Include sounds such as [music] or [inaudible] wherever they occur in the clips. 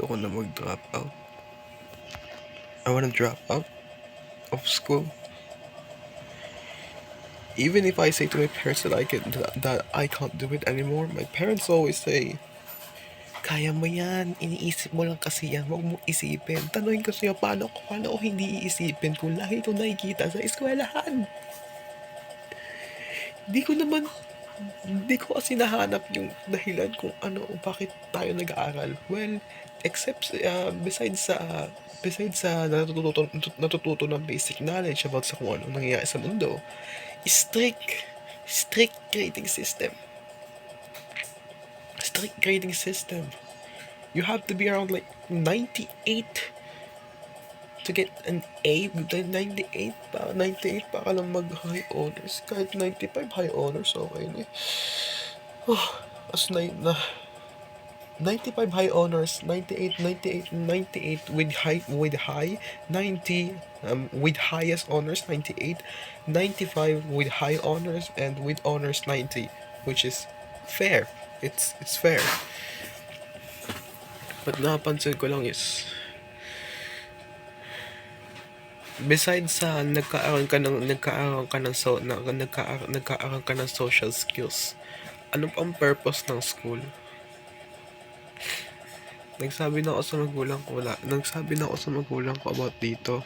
gusto ko na mag-drop out. I wanna drop out of school. Even if I say to my parents that I can that, I can't do it anymore, my parents always say, Kaya mo yan, iniisip mo lang kasi yan, huwag mo isipin. Tanungin ko sa'yo, paano, paano ko hindi iisipin kung lagi ko nakikita sa eskwelahan? Hindi ko naman, hindi ko kasi nahanap yung dahilan kung ano, bakit tayo nag-aaral. Well, except, uh, besides sa, besides sa natututo, natututo ng basic knowledge about sa kung ano nangyayari sa mundo, strict, strict grading system. Strict grading system. You have to be around like 98 to get an A, then 98 pa, 98 pa lang mag high honors. Kahit 95 high honors, okay na eh. Oh, as na, na 95 high honors, 98, 98, 98 with high, with high, 90 um, with highest honors, 98, 95 with high honors, and with honors 90, which is fair. It's it's fair. But napansin ko lang is, besides sa nagkaaroon ka ng nagkaaroon ka ng so na, nagkaaroon, nagkaaroon ka ng social skills ano pang purpose ng school nagsabi na ako sa magulang ko wala. Nagsabi na ako sa magulang ko about dito.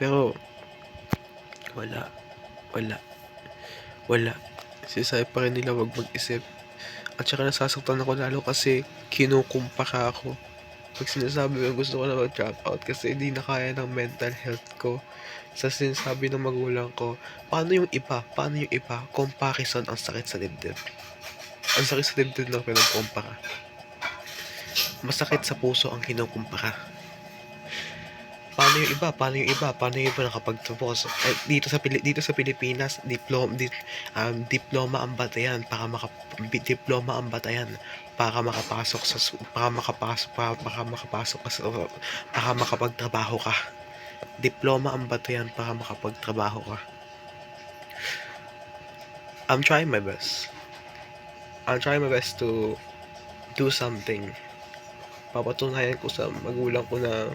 Pero wala. Wala. Wala. Sisay pa rin nila wag mag-isip. At saka nasasaktan ako lalo kasi kinukumpara ako. Pag sinasabi ko gusto ko na mag-drop out kasi hindi na kaya ng mental health ko sa sinasabi ng magulang ko. Paano yung iba? Paano yung iba? Comparison. Ang sakit sa dibdib. Ang sakit sa dibdib ng pinagkumpara masakit sa puso ang kinukumpara. Paano yung iba? Paano yung iba? Paano yung iba nakapagtapos eh, dito sa Pili- dito sa Pilipinas diploma di, um, diploma ang batayan para maka diploma ang batayan para makapasok sa para makapasok para, para makapasok ka sa para makapagtrabaho ka. Diploma ang batayan para makapagtrabaho ka. I'm trying my best. I'm trying my best to do something papatunayan ko sa magulang ko na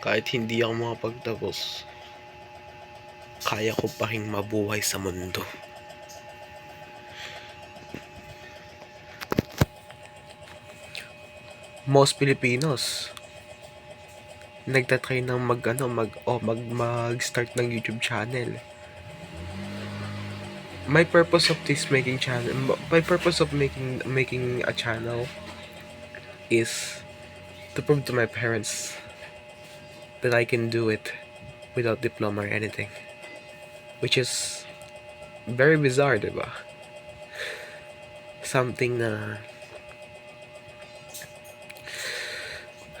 kahit hindi ako makapagtapos kaya ko pa rin mabuhay sa mundo. Most Filipinos nagtatry ng mag ano mag oh, mag mag start ng YouTube channel. My purpose of this making channel my purpose of making making a channel is to prove to my parents that I can do it without diploma or anything which is very bizarre diba something na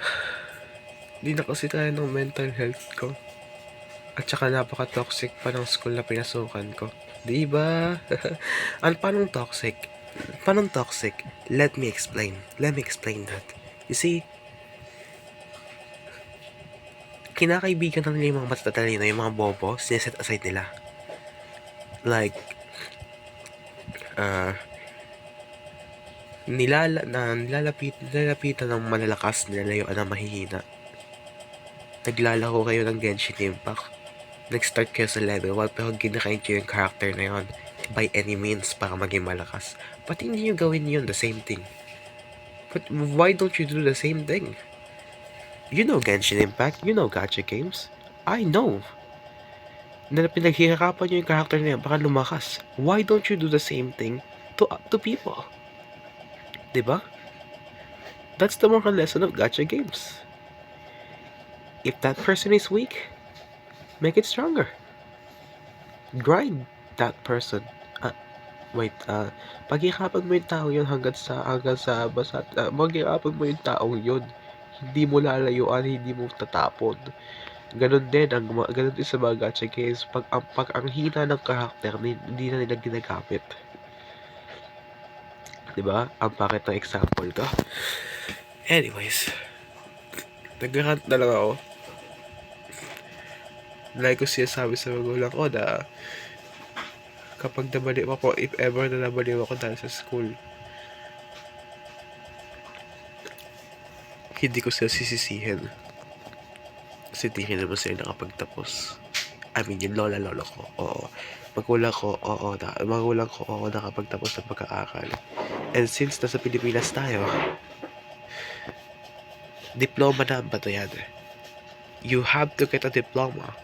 [sighs] Di na kasi tayo ng mental health ko. At saka napaka-toxic pa ng school na pinasukan ko. Di ba? [laughs] ano paano toxic? Paano toxic? Let me explain. Let me explain that. You see, kinakaibigan ng nila yung mga matatalino, yung mga bobo, sineset aside nila. Like, uh, nilala, na, nilalapit, nilalapitan ng malalakas, nilalayuan ng mahihina naglalaro kayo ng Genshin Impact, nag-start kayo sa level 1 pero ginakain yung character na yon by any means para maging malakas. But hindi nyo gawin yun the same thing? But why don't you do the same thing? You know Genshin Impact, you know gacha games. I know. Na pinaghihirapan nyo yung character na yan para lumakas. Why don't you do the same thing to, to people? Diba? That's the moral lesson of gacha games. If that person is weak, make it stronger. Grind that person. Ah, wait, uh, paghihirapan mo yung tao yun hanggang sa, hanggang sa, basta, uh, paghihirapan mo yung taong yun. Hindi mo lalayuan, hindi mo tatapon. Ganon din, ang, ganon din sa mga gacha games. Pag, ang, pag ang hina ng karakter, hindi na nila ginagamit. Diba? Ang pakit ng example ko. Anyways, nag-rant na lang ako like ko siya sabi sa magulang ko na kapag nabaliw ako, if ever na nabaliw ako dahil sa school, hindi ko sila sisisihin. Kasi di rin naman sila nakapagtapos. I mean, yung lola-lolo ko, oo. Magulang ko, oo. Na, magulang ko, oo, nakapagtapos ng pag-aaral. And since nasa Pilipinas tayo, diploma na ba to yan? You have to get a diploma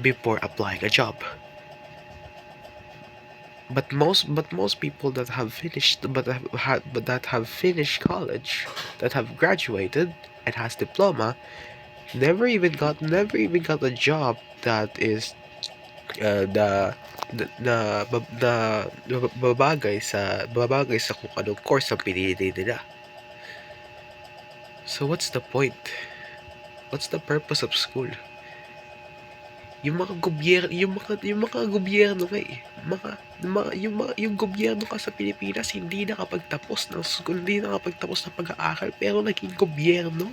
before applying a job. But most but most people that have finished but have but that have finished college, that have graduated and has diploma, never even got never even got a job that is uh, the na na babagay sa babagay sa kung anong course ang pinili nila. So what's the point? What's the purpose of school? Yung mga gobyerno, yung mga yung mga gobyerno nga eh. Mga, mga yung mga yung gobyerno ka sa Pilipinas hindi nakapagtapos ng school, hindi nakapagtapos ng pag-aaral pero naging gobyerno.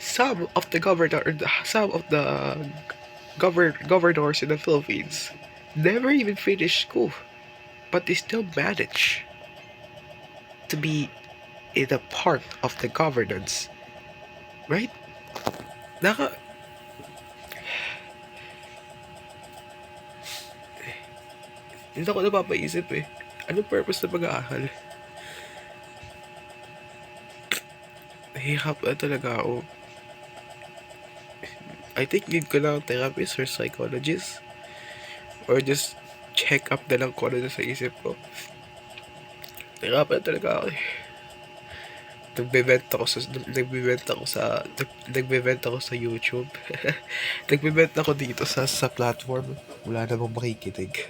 Some of the governor, some of the govern governors in the Philippines never even finished school, but they still manage to be in a part of the governance, right? Naka Hindi ako napapaisip eh. Anong purpose ng pag-aaral? Nahihirap na talaga ako. I think need ko lang therapist or psychologist. Or just check up na lang kung ano na sa isip ko. Nahihirap na talaga ako eh. Nagbebent ako sa nagbebent ako sa nagbebent ako sa YouTube. [laughs] nagbebent ako dito sa sa platform. Wala namang makikinig. [laughs]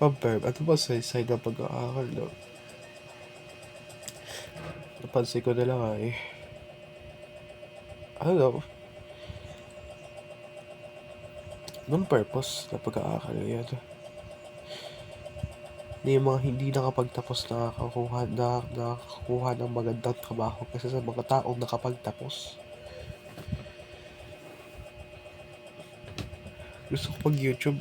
Pamperm, ano ba sa side ng pag-aaral no? Napansin ko na lang ay ano Anong purpose na pag-aaral yan? Na yung mga hindi nakapagtapos na nakakuha, na, nakakuha ng magandang trabaho kasi sa mga taong nakapagtapos. Gusto ko mag-YouTube.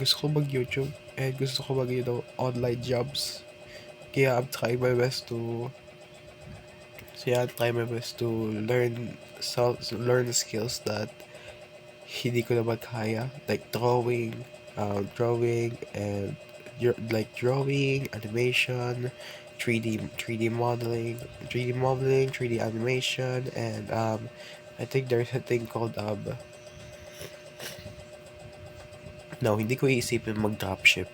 Gusto ko mag-YouTube. And gusto ko mag, you know, online jobs. Kaya I'm trying my best to So yeah, I'm trying my best to learn so, learn skills that hindi ko naman kaya. Like drawing, uh, drawing and like drawing, animation, 3D 3D modeling, 3D modeling, 3D animation, and um, I think there's a thing called um. No, hindi ko iisipin mag-dropship.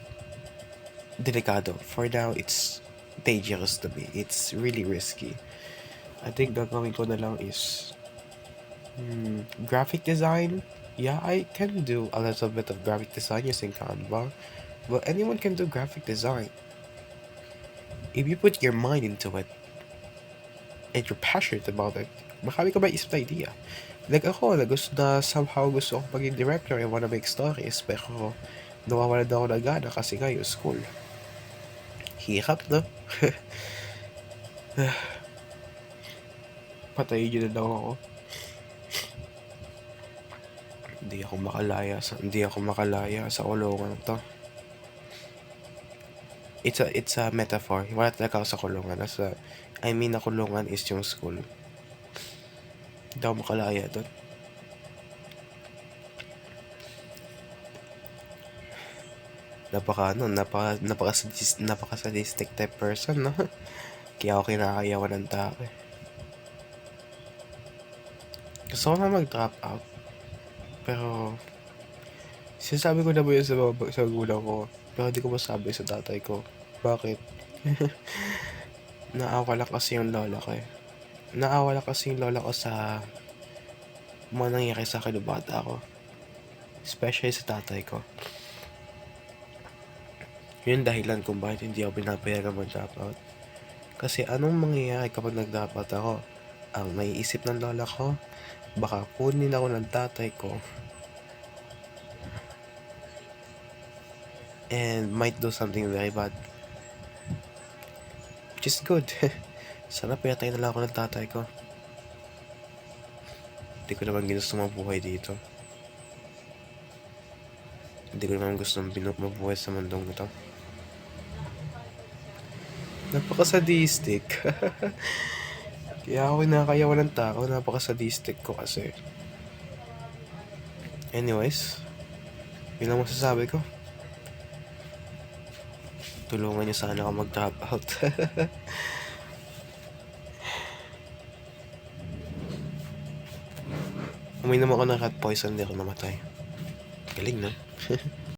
Delikado. For now, it's dangerous to me. It's really risky. I think gagawin ko na lang is hmm, graphic design. Yeah, I can do a little bit of graphic design using Canva. Well, anyone can do graphic design. If you put your mind into it, and you're passionate about it, marami ka maisip na idea. Like ako, na gusto na somehow gusto akong maging director, I wanna make stories, pero nawawalan na ako ng gana kasi nga yung school. Hirap, no? [sighs] Patayin nyo na daw ako. Hindi ako makalaya sa hindi ako makalaya sa kulungan to. It's a it's a metaphor. Wala talaga ako sa kulungan. Nasa, I mean na kulungan is yung school. Hindi ako makalaya doon. Napaka ano, napaka napaka napaka sadistic type person, no? [laughs] Kaya ako kinakayawan ng tao. eh. Gusto ko na mag-drop out. Pero, sinasabi ko na ba yun sa, sa gulang ko? Pero hindi ko masabi sa tatay ko. Bakit? [laughs] Naawa lang kasi yung lola ko eh. Naawa lang kasi yung lola ko sa mga nangyari sa akin bata ako. Especially sa tatay ko. Yun dahilan kung bakit hindi ako pinapayagan mag-drop out. Kasi anong mangyayari kapag nag-drop out ako? Ang naiisip ng lola ko, baka kunin ako ng tatay ko and might do something very bad. Which is good. [laughs] Sana pinatay na lang ako ng tatay ko. Hindi ko naman ginusto mabuhay dito. Hindi ko naman gusto mabuhay sa mundong ito. Napaka-sadistic. [laughs] Kaya ako kinakayawan ng tao, napaka-sadistic ko kasi. Anyways, yun lang masasabi ko. Tulungan niyo sana ako mag-drop out. [laughs] Uminom ako ng rat poison, hindi ako namatay. Galing, no? [laughs]